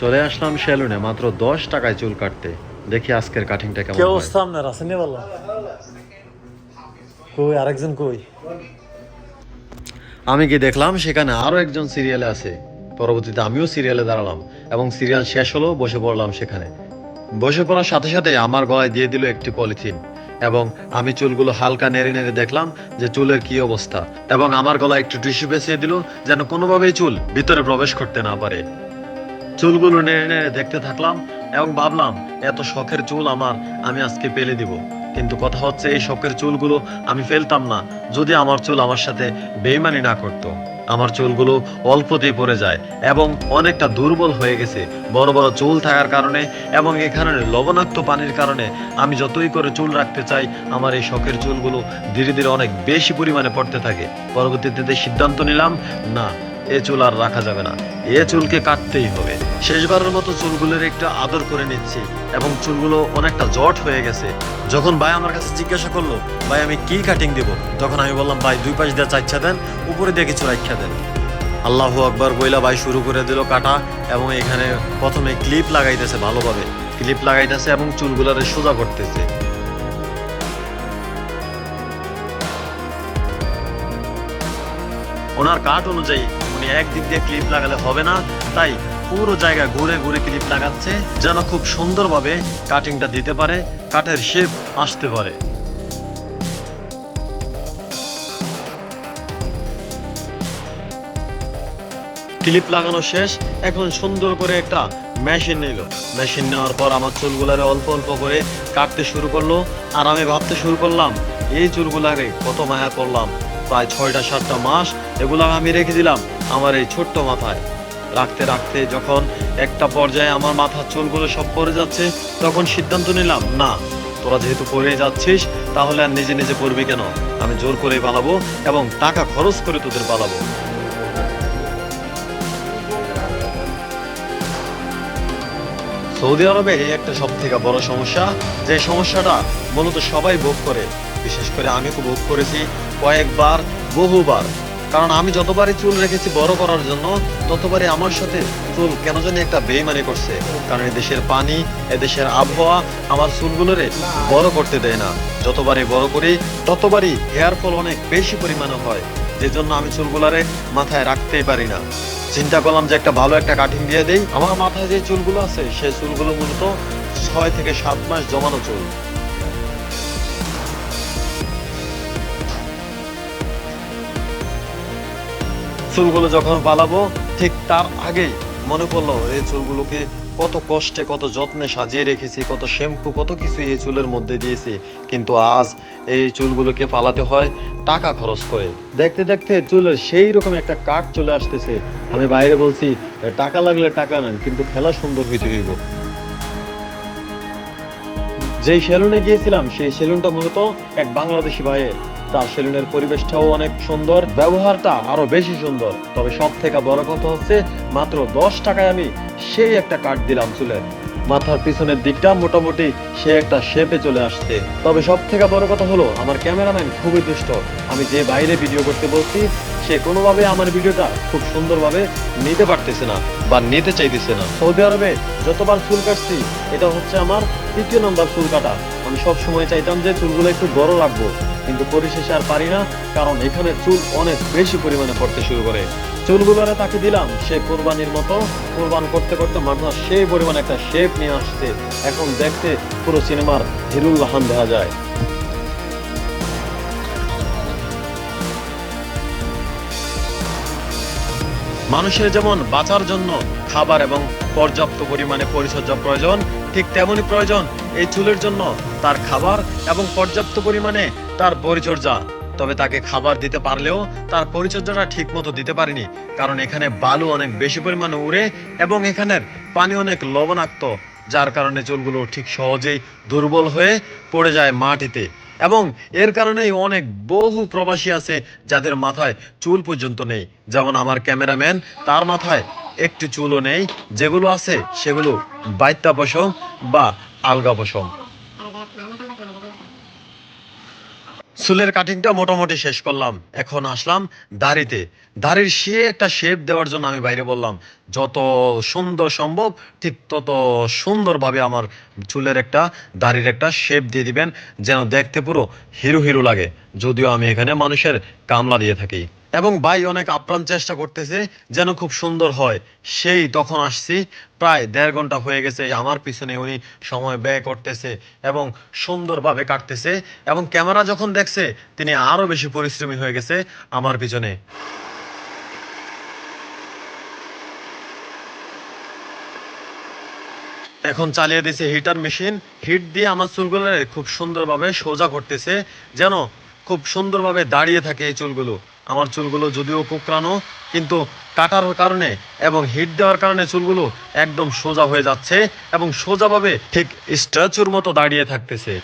চলে আসলাম সেলুনে মাত্র দশ টাকায় চুল কাটতে। দেখি আজকের কাটিংটা কেমন কি। অবস্থা আপনার? আসেনি বলো। কই আরেকজন কই? আমি কি দেখলাম সেখানে আরও একজন সিরিয়ালে আছে। পরবর্তীতে আমিও সিরিয়ালে দাঁড়ালাম এবং সিরিয়াল শেষ হলো বসে পড়লাম সেখানে। বসে পড়ার সাথে সাথে আমার গলায় দিয়ে দিল একটি পলিথিন এবং আমি চুলগুলো হালকা নেড়ে নেড়ে দেখলাম যে চুলের কি অবস্থা এবং আমার গলায় একটু টিস্যু পেঁচিয়ে দিল যেন কোনোভাবেই চুল ভিতরে প্রবেশ করতে না পারে। চুলগুলো নেড়ে নেড়ে দেখতে থাকলাম এবং ভাবলাম, এত শখের চুল আমার, আমি আজকে পেলে দিব। কিন্তু কথা হচ্ছে, এই শখের চুলগুলো আমি ফেলতাম না। যদি আমার চুল আমার সাথে বেইমানি না করত, আমার চুলগুলো অল্পতেই পড়ে যায় এবং অনেকটা দুর্বল হয়ে গেছে বড় বড় চুল থাকার কারণে এবং এখানে লবণাক্ত পানির কারণে আমি যতই করে চুল রাখতে চাই, আমার এই শখের চুলগুলো ধীরে ধীরে অনেক বেশি পরিমাণে পড়তে থাকে। পরবর্তীতে সিদ্ধান্ত নিলাম, না, এ চুল আর রাখা যাবে না। এ চুলকে কাটতেই হবে। শেষবারের মতো চুলগুলোর একটু আদর করে নিচ্ছি এবং চুলগুলো অনেকটা জট হয়ে গেছে। যখন ভাই আমার কাছে জিজ্ঞাসা করল, ভাই, আমি কি কাটিং দিব? তখন আমি বললাম, ভাই, দুই পাশ দিয়ে চাইছা দেন, উপরে দিয়ে কিছু রাখা দেন। আল্লাহু আকবার বইলা ভাই শুরু করে দিল কাটা এবং এখানে প্রথমে ক্লিপ লাগাইতেছে ভালোভাবে। ক্লিপ লাগাইতেছে এবং চুলগুলারে সোজা করতেছে। ওনার কাট অনুযায়ী উনি একদিক দিয়ে ক্লিপ লাগালে হবে না, তাই পুরো জায়গা ঘুরে ঘুরে ক্লিপ লাগাচ্ছে, যেন খুব সুন্দরভাবে কাটিংটা দিতে পারে কাঠের শেপ আসতে পারে। ক্লিপ লাগানো শেষ, এখন সুন্দর করে একটা মেশিন নিল। মেশিন নেওয়ার পর আমার চুলগুলারে অল্প অল্প করে কাটতে শুরু করল, আর আমি ভাবতে শুরু করলাম, এই চুলগুলারে কত মায়া করলাম। প্রায় ছয়টা, সাতটা মাস এগুলা আমি রেখে দিলাম আমার এই ছোট্ট মাথায়। রাখতে রাখতে যখন একটা পর্যায়ে আমার মাথার চুলগুলো সব পড়ে যাচ্ছে, তখন সিদ্ধান্ত নিলাম, না, তোরা যেহেতু পড়ে যাচ্ছিস, তাহলে আর নিজে নিজে পড়বি কেন? আমি জোর করে পালাবো এবং টাকা খরচ করে তোদের পালাবো। সৌদি আরবে এই একটা সব থেকে বড় সমস্যা, যে সমস্যাটা মূলত সবাই ভোগ করে। বিশেষ করে আমি খুব ভোগ করেছি কয়েকবার, বহুবার। কারণ আমি যতবারই চুল রেখেছি বড় করার জন্য, ততবারই আমার সাথে চুল কেন জানি একটা বেইমানি করছে। কারণ এদেশের পানি এদেশের আবহাওয়া আমার চুলগুলোরে বড় করতে দেয় না। যতবারই বড় করি, ততবারই হেয়ার ফল অনেক বেশি পরিমাণে হয়। যে জন্য আমি চুলগুলারে মাথায় রাখতেই পারি না। চিন্তা করলাম যে একটা ভালো একটা কাটিং দিয়ে দেই। আমার মাথায় যে চুলগুলো আছে, সেই চুলগুলো মূলত ছয় থেকে সাত মাস জমানো চুল। চুলগুলো যখন পালাবো ঠিক তার আগেই মনে পড়ল এই চুলগুলোকে কত কষ্টে, কত যত্নে সাজিয়ে রেখেছি, কত শ্যাম্পু, কত কিছু এই চুলের মধ্যে দিয়েছি। কিন্তু আজ এই চুলগুলোকে পালাতে হয় টাকা খরচ করে। দেখতে দেখতে চুলের সেই রকম একটা কাট চলে আসতেছে। আমি বাইরে বলছি টাকা লাগলে টাকা নেন, কিন্তু খেলা সুন্দর হইতে হইব। যেই সেলুনে গিয়েছিলাম, সেই সেলুনটা মূলত এক বাংলাদেশি ভাইয়ের। তার সেলুনের পরিবেশটাও অনেক সুন্দর, ব্যবহারটা আরও বেশি সুন্দর। তবে সব থেকে বড় কথা হচ্ছে, মাত্র দশ টাকায় আমি সেই একটা কাট দিলাম চুলের মাথার পিছনের দিকটা মোটামুটি সে একটা শেপে চলে আসছে। তবে সব থেকে বড় কথা হলো, আমার ক্যামেরাম্যান খুবই দুষ্ট। আমি যে বাইরে ভিডিও করতে বলছি, সে কোনোভাবে আমার ভিডিওটা খুব সুন্দরভাবে নিতে পারতেছে না বা নিতে চাইতেছে না। সৌদি আরবে যতবার চুল কাটছি, এটা হচ্ছে আমার তৃতীয় নম্বর চুল কাটা। আমি সব সময় চাইতাম যে চুলগুলো একটু বড় রাখব কিন্তু পরিশেষে আর পারি না, কারণ এখানে চুল অনেক বেশি পরিমাণে পড়তে শুরু করে। চুলগুলোরে তাকে দিলাম, সে কোরবানির মতো। কোরবান করতে করতে মানুষ সেই পরিমাণে একটা শেপ নিয়ে আসছে। এখন দেখতে পুরো সিনেমার হিরুল রাহান দেখা যায়। মানুষের যেমন বাঁচার জন্য খাবার এবং পর্যাপ্ত পরিমাণে পরিচর্যা প্রয়োজন, ঠিক তেমনই প্রয়োজন এই চুলের জন্য তার খাবার এবং পর্যাপ্ত পরিমাণে তার পরিচর্যা। তবে তাকে খাবার দিতে পারলেও তার পরিচর্যাটা ঠিক মতো দিতে পারেনি, কারণ এখানে বালু অনেক বেশি পরিমাণে উড়ে এবং এখানের পানি অনেক লবণাক্ত যার কারণে চুলগুলো ঠিক সহজেই দুর্বল হয়ে পড়ে যায় মাটিতে। এবং এর কারণেই অনেক বহু প্রবাসী আছে যাদের মাথায় চুল পর্যন্ত নেই। যেমন আমার ক্যামেরাম্যান, তার মাথায় একটি চুলও নেই। যেগুলো আছে সেগুলো বাইত্যা পশম বা আলগা পশম চুলের কাটিংটা মোটামুটি শেষ করলাম। এখন আসলাম দাড়িতে। দাড়ির সে একটা শেপ দেওয়ার জন্য আমি বাইরে বললাম, যত সুন্দর সম্ভব, ঠিক তত সুন্দরভাবে আমার চুলের একটা, দাড়ির একটা শেপ দিয়ে দিবেন, যেন দেখতে পুরো হিরো হিরো লাগে। যদিও আমি এখানে মানুষের কামলা দিয়ে থাকি। এবং ভাই অনেক আপ্রাণ চেষ্টা করতেছে যেন খুব সুন্দর হয়। সেই তখন আসছি, প্রায় দেড় ঘণ্টা হয়ে গেছে আমার পিছনে উনি সময় ব্যয় করতেছে এবং সুন্দরভাবে কাটতেছে এবং ক্যামেরা যখন দেখছে, তিনি আরও বেশি পরিশ্রমী হয়ে গেছে আমার পিছনে। এখন চালিয়ে দিছে হিটার মেশিন, হিট দিয়ে আমার চুলগুলো খুব সুন্দরভাবে সোজা করতেছে, যেন খুব সুন্দরভাবে দাঁড়িয়ে থাকে এই চুলগুলো। আমার চুলগুলো যদিও কোঁকড়ানো কিন্তু কাটার কারণে এবং হিট দেওয়ার কারণে চুলগুলো একদম সোজা হয়ে যাচ্ছে এবং সোজাভাবে ঠিক স্ট্যাচুর মতো দাঁড়িয়ে থাকতেছে।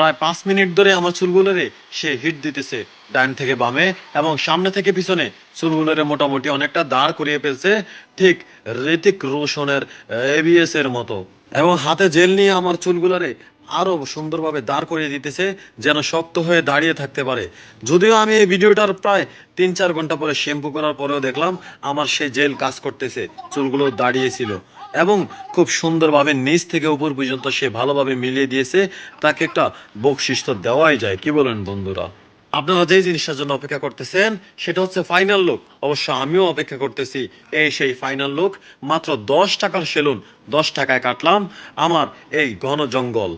প্রায় পাঁচ মিনিট ধরে আমার চুলগুলোরে সে হিট দিতেছে, ডান থেকে বামে এবং সামনে থেকে পিছনে। চুলগুলোরে মোটামুটি অনেকটা দাঁড় করিয়ে ফেলছে, ঠিক ঋতিক রোশনের এবিএস এর মতো। এবং হাতে জেল নিয়ে আমার চুলগুলোরে আরও সুন্দরভাবে দাঁড় করিয়ে দিতেছে, যেন শক্ত হয়ে দাঁড়িয়ে থাকতে পারে। যদিও আমি এই ভিডিওটার প্রায় তিন চার ঘণ্টা পরে শ্যাম্পু করার পরেও দেখলাম, আমার সেই জেল কাজ করতেছে, চুলগুলো দাঁড়িয়েছিল। এবং খুব সুন্দরভাবে নিচ থেকে উপর পর্যন্ত সে ভালোভাবে মিলিয়ে দিয়েছে, তাকে একটা বকশিস দেওয়াই যায়, কি বলেন বন্ধুরা? আপনারা যে জিনিসটার জন্য অপেক্ষা করতেছেন, সেটা হচ্ছে ফাইনাল লুক অবশ্য আমিও অপেক্ষা করতেছি এই সেই ফাইনাল লুক মাত্র দশ টাকার সেলুন, দশ টাকায় কাটলাম, আমার এই ঘন জঙ্গল।